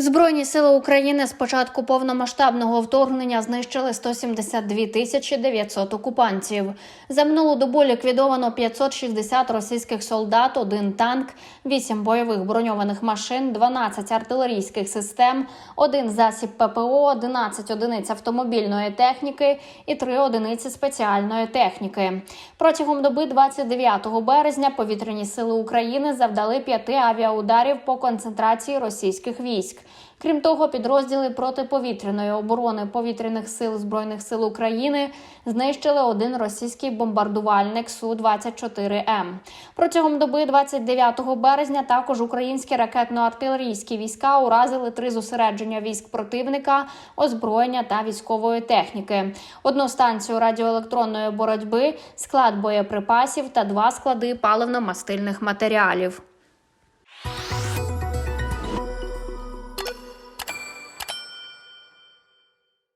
Збройні сили України з початку повномасштабного вторгнення знищили 172 тисячі 900 окупантів. За минулу добу ліквідовано 560 російських солдат, один танк, 8 бойових броньованих машин, 12 артилерійських систем, один засіб ППО, 11 одиниць автомобільної техніки і 3 одиниці спеціальної техніки. Протягом доби 29 березня повітряні сили України завдали п'яти авіаударів по концентрації російських військ. Крім того, підрозділи протиповітряної оборони повітряних сил збройних сил України знищили один російський бомбардувальник су 24 м Протягом доби 29 березня також українські ракетно-артилерійські війська уразили три зосередження військ противника, озброєння та військової техніки, одну станцію радіоелектронної боротьби, склад боєприпасів та два склади паливно-мастильних матеріалів.